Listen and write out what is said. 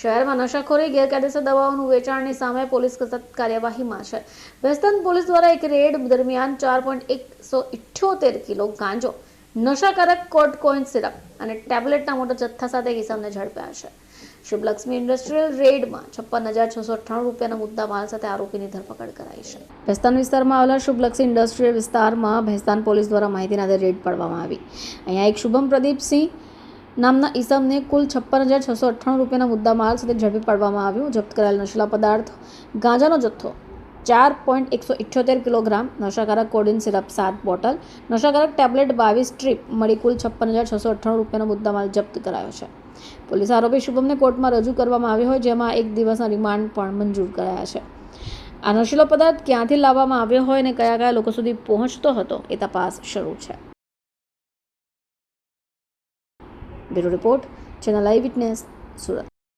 શહેરમાં નશાખોરી, ગેરકાયદેસર દવાઓનું વેચાણની સામે પોલીસ સતત કાર્યવાહીમાં છે. વેસ્ટર્ન પોલીસ દ્વારા એક રેડ દરમિયાન ચાર પોઈન્ટ એકસો ઇઠ્યોતેર કિલો ગાંજો, નશાકારક કોટ કોઇન સિરપ અને ટેબ્લેટના મોટા જથ્થા સાથે કિસામને ઝડપ્યા છે. શુભલક્ષ્મી ઇન્ડસ્ટ્રીયલ રેડમાં છપ્પન હજાર છસો અઠ્ઠાણું રૂપિયાના મુદ્દા માલ સાથે આરોપીની ધરપકડ કરાઈ છે. ભેસ્તાન વિસ્તારમાં આવેલા શુભલક્ષ્મી ઇન્ડસ્ટ્રીયલ વિસ્તારમાં ભેસ્તાન પોલીસ દ્વારા માહિતીના આધારે રેડ પાડવામાં આવી. અહીંયા એક શુભમ પ્રદીપસિંહ નામના ઈસમને કુલ છપ્પન હજાર છસો અઠ્ઠાણું રૂપિયાના મુદ્દા માલ સાથે ઝડપી પાડવામાં આવ્યો. જપ્ત કરાયેલ નશીલા પદાર્થ, ગાંજાનો જથ્થો, ચાર પોઈન્ટ એકસો ઇઠ્યોતેર કિલોગ્રામ, નશાકારક કોડિન સિરપ સાત બોટલ, નશાકારક ટેબ્લેટ બાવીસ સ્ટ્રીપ મળી કુલ છપ્પન હજાર છસો અઠ્ઠાણું રૂપિયાનો મુદ્દામાલ જપ્ત કરાયો છે. પોલીસ આરોપી શુભમને કોર્ટમાં રજૂ કરવામાં આવ્યો હોય, જેમાં એક દિવસના રિમાન્ડ પણ મંજૂર કરાયા છે. આ નશીલો પદાર્થ ક્યાંથી લાવવામાં આવ્યો હોય અને કયા કયા લોકો સુધી પહોંચતો હતો, એ તપાસ શરૂ છે. bureau report channel eye witness Surat